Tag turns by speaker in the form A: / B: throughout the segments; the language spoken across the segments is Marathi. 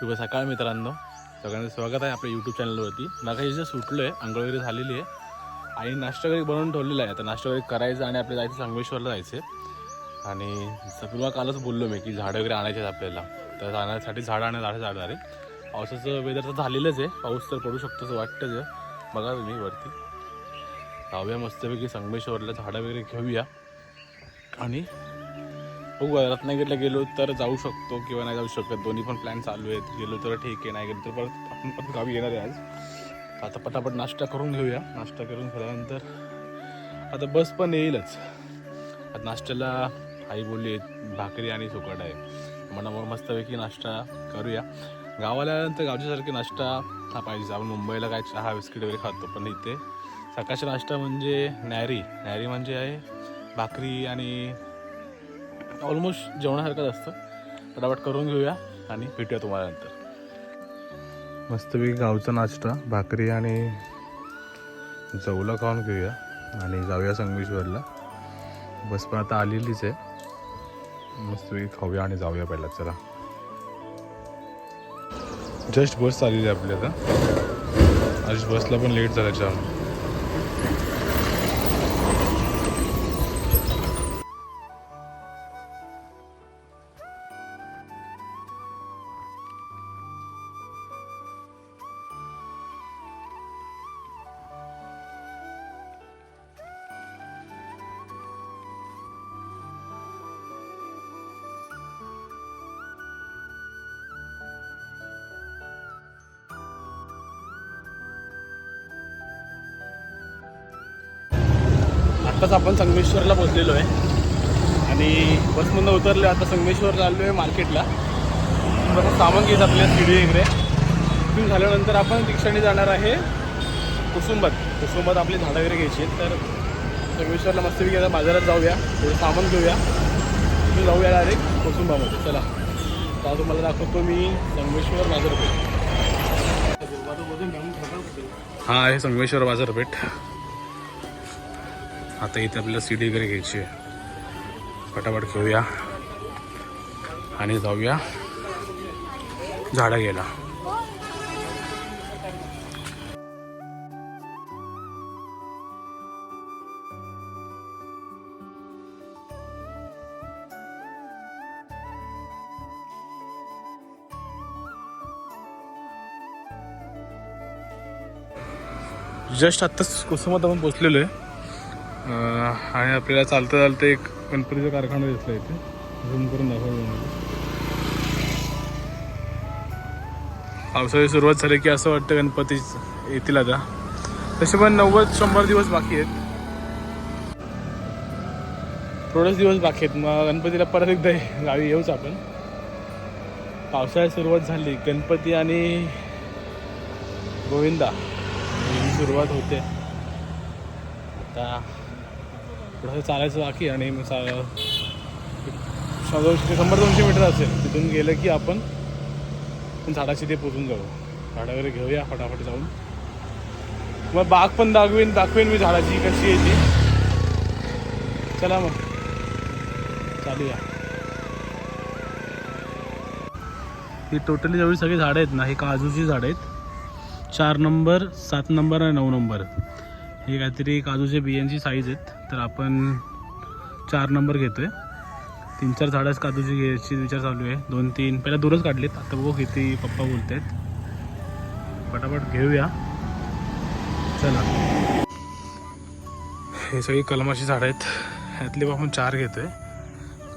A: शुभ सकाळ मित्रांनो. सगळ्यांचं स्वागत आहे आपल्या यूट्यूब चॅनलवरती नागाईचं सुटलो आहे आंघोळ वगैरे झालेली आहे. आणि नाश्ता वगैरे बनवून ठेवलेला आहे. आता नाश्ता वगैरे करायचं आणि आपल्याला जायचं संगमेश्वरला जायचं आहे. आणि तुला कालच बोललो मी की झाडं वगैरे आणायचे आहेत आपल्याला. तर जाण्यासाठी झाडं आणा झाडं जाणार आहे पावसाचं वेदर तर झालेलंच आहे. पाऊस तर पडू शकतो असं वाटतंच आहे. बघा तुम्ही वरती. जाऊया मस्तपैकी संगमेश्वरला झाडं वगैरे घेऊया. आणि हो, बघू रत्नागिरीला गेलो तर जाऊ शकतो किंवा नाही जाऊ शकत. दोन्ही पण प्लॅन चालू आहेत. गेलो तर ठीक आहे नाही गेलो तर परत आपण पण गावी येणार आहे आज. आता पटापट नाश्ता करून घेऊया. नाश्ता करून झाल्यानंतर आता बस पण येईलच. आता नाश्त्याला आई बोलली भाकरी आणि सुकट आहे. म्हणा मग मस्तपैकी नाश्ता करूया. गावाला आल्यानंतर गावच्यासारखे नाश्ता हा पाहिजे. आपण मुंबईला काय चहा बिस्किट वगैरे खातो पण इथे सकाळचा नाश्ता म्हणजे नॅरी नॅरी म्हणजे आहे भाकरी आणि ऑलमोस्ट जेवणासारखंच असतं. फटाफट करून घेऊया आणि भेटूया तुम्हाला नंतर. मस्तपैकी गावचा नाश्ता भाकरी आणि जवला खाऊन घेऊया आणि जाऊया संगमेश्वरला. बस पण आता आलेलीच आहे. मस्तपैकी खाऊया आणि जाऊया पहिला चला. जस्ट बस आलेली आहे आपली आता. आज बसला पण लेट झाला चार. आत्ताच आपण संगमेश्वरला पोचलेलो आहे. आणि बसमधून उतरलो आता संगमेश्वरला आलो आहे मार्केटला. बरं सामान घेत आपल्या सीडी वगैरे तिथून झाल्यानंतर आपण रिक्षाने जाणार आहे कुसुंबात कुसुंबात आपली झाडं वगैरे घ्यायची तर संगमेश्वरला मस्तपैकी आता बाजारात जाऊया. थोडं सामान घेऊया. तिथून जाऊया डायरेक्ट कुसुंबामध्ये. चला. आता तुम्हाला दाखवतो मी संगमेश्वर बाजारपेठ. हा आहे संगमेश्वर बाजारपेठ. आता इथे आपल्याला सीडी वगैरे घ्यायची आहे. फटाफट घेऊया आणि जाऊया झाडं घ्यायला जस्ट आत्ताच कुसुमात आपण पोचलेलो आहे. आणि आपल्याला चालतं चालतं एक गणपतीचा कारखाना दिसला इथे. झूम करून दाखवलं पावसाळी सुरुवात झाली की असं वाटतं गणपती येतील आता. तसे पण नव्वद शंभर दिवस बाकी आहेत. थोडेच दिवस बाकी आहेत. मग गणपतीला परत एकदा गावी येऊच आपण. पावसाळ्यात सुरुवात झाली. गणपती आणि गोविंदा ही सुरुवात होते. आता थोडंसं चालायचं बाकी आणि मग चा शंभर दोनशे मीटर असेल तिथून गेलं की आपण झाडाची ते पोचून जाऊ. झाडं वगैरे घेऊया फटाफट जाऊन. मग बाग पण दाखवेन दाखवेन मी झाडाची कशी आहे ती. चला मग. चालूया. ही टोटली जेवढी सगळी झाडं आहेत ना ही काजूची झाडं आहेत. चार नंबर सात नंबर आणि नऊ नंबर. हे काहीतरी काजूचे बियांची साईज आहेत. तर आपण चार नंबर घेतोय. तीन चार झाडं काजूची घ्यायची विचार चालू आहे. दोन तीन. पहिला दूरच काढलेत. आता बघू किती पप्पा बोलत आहेत पटापट घेऊया. चला. हे सगळी कलमाची झाडं आहेत. ह्यातले आपण चार घेतोय.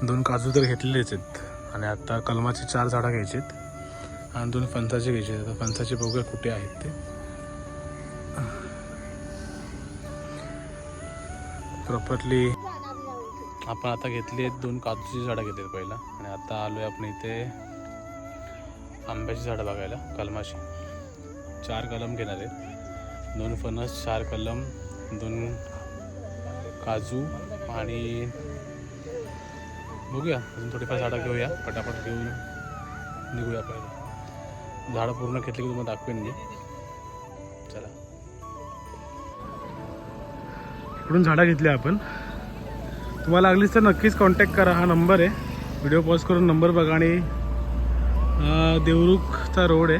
A: दोन काजू तर घेतलेलेच आहेत. आणि आता कलमाची चार झाडं घ्यायची आहेत आणि दोन फणसाचे घ्यायचे आहेत आता फणसाचे बघूया कुठे आहेत ते. प्रॉपरली आपण आता घेतली आहेत दोन काजूची झाडं घेतली आहेत पहिला. आणि आता आलो आहे आपण इथे आंब्याची झाडं बघायला कलमाची. चार कलम घेणार आहेत. दोन फणस चार कलम दोन काजू आणि बघूया. अजून थोडीफार झाडं घेऊया. पटापट घेऊन निघूया पहिलं. झाडं पूर्ण घेतली की तुम्हाला दाखवेन मी. चला. इकडून झाडं घेतली आपण. तुम्हाला लागलीच तर नक्कीच कॉन्टॅक्ट करा हा नंबर आहे. व्हिडिओ पॉज करून नंबर बघा आणि देवरुखचा रोड आहे.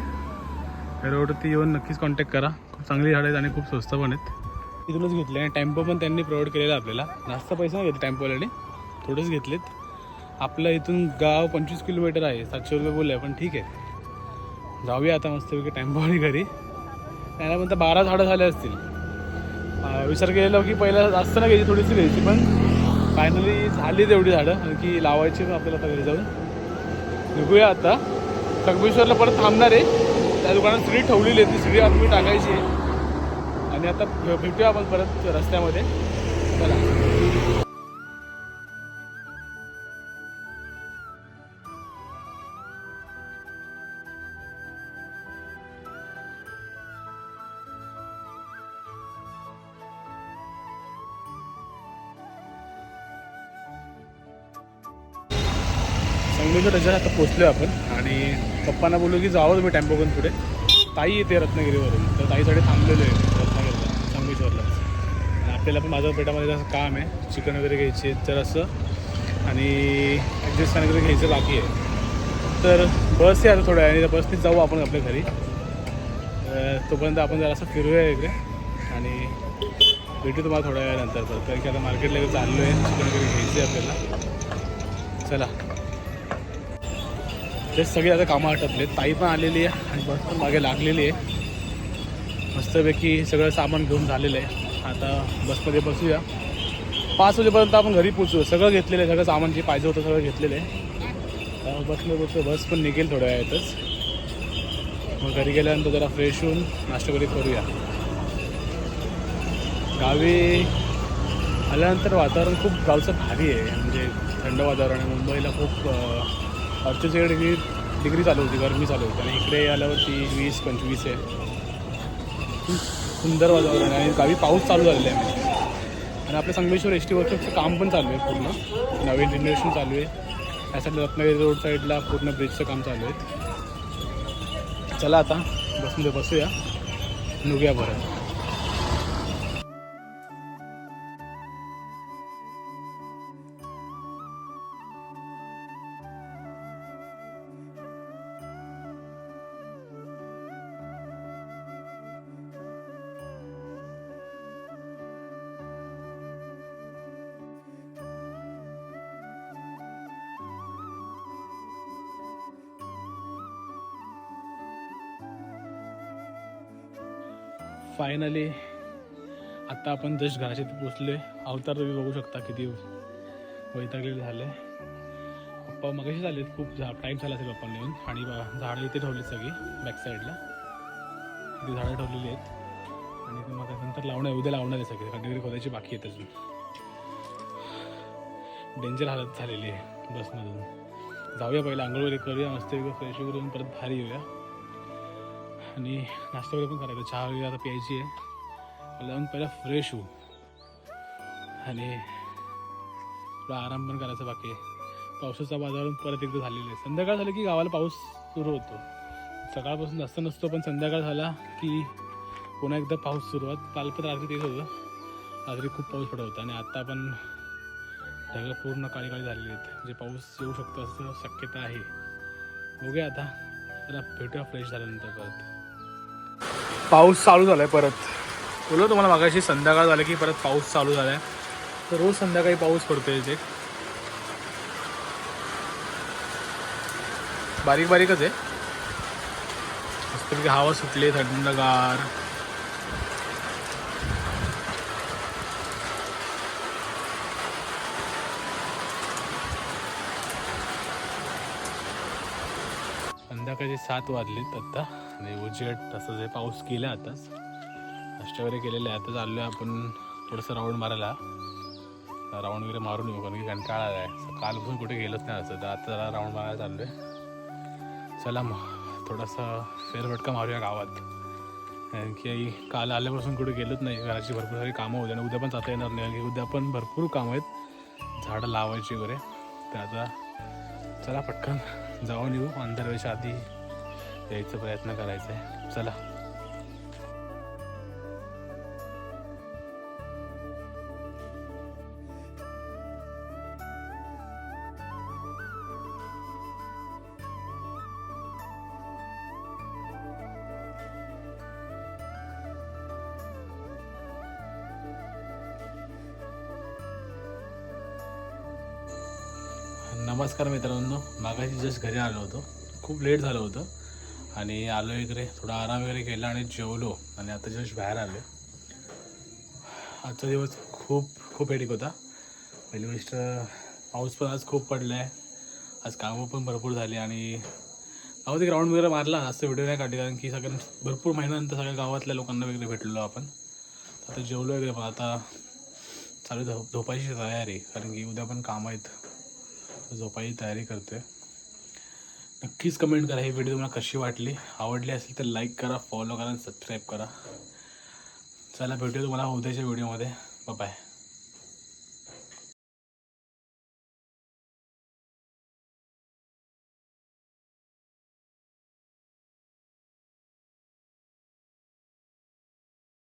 A: या रोडवरती येऊन नक्कीच कॉन्टॅक्ट करा. खूप चांगली झाडं आहेत आणि खूप स्वस्त पण आहेत. तिथूनच घेतले आणि टेम्पो पण त्यांनी प्रोव्हाइड केलेला आपल्याला. जास्त पैसे नाही घेतले टेम्पोवाल्याने थोडेच घेतलेत. आपल्या इथून गाव पंचवीस किलोमीटर आहे. सातशे रुपये बोलले पण ठीक आहे. जाऊया आता मस्तपैकी टेम्पोवाली घरी. त्याला पण तर बारा झाडं झाले असतील. विचार केलेला की पहिला जास्त ना घ्यायची थोडीशी घ्यायची पण फायनली झाली तेवढी झाडं. आणखी की लावायची आपल्याला आता घरी जाऊन. निघूया आता. संगमेश्वरला परत थांबणार आहे. त्या दुकानात सिडी ठेवलेली आहे ती. सिडी आतमध्ये टाकायची आहे. आणि आता भेटूया आपण परत रस्त्यामध्ये. चला. संगमेश्वर त्याच्यात आता पोचलो आपण. आणि पप्पांना बोललो की जावं तुम्ही टेम्पो घेऊन पुढे. ताई येते रत्नागिरीवरून. तर ताईसाठी थांबलेलो आहे रत्नागिरीला संगमेश्वरला आणि आपल्याला पण माझ्या पेटामध्ये जसं काम आहे. चिकन वगैरे घ्यायचे तर असं. आणि ॲडजस्ट वगैरे घ्यायचं बाकी आहे. तर बस आहे आता थोड्या आणि बसने जाऊ आपण आपल्या घरी. तर तोपर्यंत आपण जरा असं फिरूया इकडे. आणि भेटू तुम्हाला थोड्या वेळानंतर तर कारण की आता मार्केटला चाललो आहे चिकन वगैरे घ्यायचं आहे आपल्याला. चला. ते सगळे आता कामं आटपले ताई पण आलेली आहे आणि बस पण मागे लागलेली आहे. मस्तपैकी सगळं सामान घेऊन झालेलं आहे. आता बसमध्ये बसूया. पाच वाजेपर्यंत आपण घरी पोचू सगळं घेतलेलं आहे. सगळं सामान जे पाहिजे होतं सगळं घेतलेलं आहे. बसमध्ये बसलो बसलो बस पण निघेल थोड्या वेळातच. मग घरी गेल्यानंतर जरा फ्रेश होऊन नाश्ता वगैरे करूया. गावी आल्यानंतर वातावरण खूप गावचं भारी आहे. म्हणजे थंड वातावरण आहे. मुंबईला खूप अठ्ठेचाळीस डिग्री डिग्री चालू होती गरमी चालू होती. आणि इकडे आल्यावरती वीस पंचवीस आहे. खूप सुंदर वातावरण आहे. आणि गावी पाऊस चालू झालेला आहे. आणि आपल्या संगमेश्वर एस टी वर्कशॉपचं काम पण चालू आहे पूर्ण. नवीन रिनोव्हेशन चालू आहे. त्यासाठी साईडला रत्नागिरी रोड साईडला पूर्ण ब्रिजचं काम चालू आहे. चला आता बसमध्ये बसूया. निघूया बरं फायनली आत्ता आपण जस्ट घराच्या इथे पोचलो आहे अवतार तुम्ही बघू शकता किती वैतागलेले झाले. पप्पा मगाशी झालेत खूप झा टाईम झाला असेल पप्पांनी येऊन. आणि बा- झाडं इथे ठेवली सगळी बॅक साईडला इथे झाडं ठेवलेली आहेत. आणि ते मग नंतर लावणं आहे उद्या लावणार आहे सगळे. खड्डे खोदायची बाकी आहेत अजून. डेंजर हालत झालेली आहे बसमधून. जाऊया पहिलं आंघोळ वगैरे करूया मस्त फ्रेश वगैरे परत भारी येऊया. आणि नाश्ता वगैरे पण करायचा. चहा वगैरे आता प्यायची आहे मला जाऊन पहिला फ्रेश होऊ. आणि थोडा आराम पण करायचा बाकी आहे. पावसाचं वातावरण परत एकदा झालेलं आहे. संध्याकाळ झालं की गावाला पाऊस सुरू होतो. सकाळपासून जास्त नसतो पण संध्याकाळ झाला की पुन्हा एकदा पाऊस सुरुवात. काल पण रात्री तेच होतं. रात्री खूप पाऊस पडत होता आणि आता पण ढगं पूर्ण काळी काळी झालेली आहेत. जे पाऊस येऊ शकतो असं शक्यता आहे. बघूया आता. जरा भेटूया फ्रेश झाल्यानंतर परत. पाऊस चालू झालाय परत. बोललो तुम्हाला मागाशी संध्याकाळ झालं की परत पाऊस चालू झालाय. तर रोज संध्याकाळी पाऊस पडतोय इथे. बारीक बारीकच आहे मस्तपैकी हवा सुटली थंडगार. संध्याकाळचे सात वाजलेत आत्ता आणि उजेड तसंच आहे पाऊस गेला आताच नाश्ता वगैरे केलेलं आहे. आता चाललो आहे आपण थोडंसं राऊंड मारायला. राऊंड वगैरे मारून येऊ कारण की कंटाळा आहे कालपासून कुठे गेलोच नाही असं. तर आता जरा राऊंड मारायला चाललो आहे चला मग थोडासा फेरफटका मारूया गावात. कारण की काल आल्यापासून कुठे गेलोच नाही. घराची भरपूर सारी कामं होती आणि उद्या पण जाता येणार नाही. कारण की उद्या पण भरपूर कामं आहेत. झाडं लावायची वगैरे. तर आता चला पटकन जाऊन येऊ. अंधारवेच्या आधी द्यायचा प्रयत्न करायचा आहे. चला. नमस्कार मित्रांनो. मागाशी जस्ट घरी आलो होतो. खूप लेट झालं होतं. आणि आलो इकडे. थोडा आराम वगैरे केला आणि जेवलो. आणि आता जस्ट बाहेर आलो आजचा दिवस खूप खूप हेडिक होता. पहिली गोष्ट पाऊस पण आज खूप पडला आहे आज कामं पण भरपूर झाली आणि गावात एक राऊंड वगैरे मारला. जास्त व्हिडिओ नाही काढले कारण की सगळ्या भरपूर महिन्यानंतर सगळ्या गावातल्या लोकांना वगैरे भेटलेलो आपण. आता जेवलो वगैरे पण. आता चालू झोप झोपायची तयारी. कारण की उद्या पण कामं आहेत. झोपायची तयारी करतोय. नक्कीच कमेंट करा. ही व्हिडिओ तुम्हाला कशी वाटली? आवडली असेल तर लाईक करा फॉलो करा आणि सबस्क्राईब करा. चला भेटूया तुम्हाला उद्याच्या व्हिडिओमध्ये बाय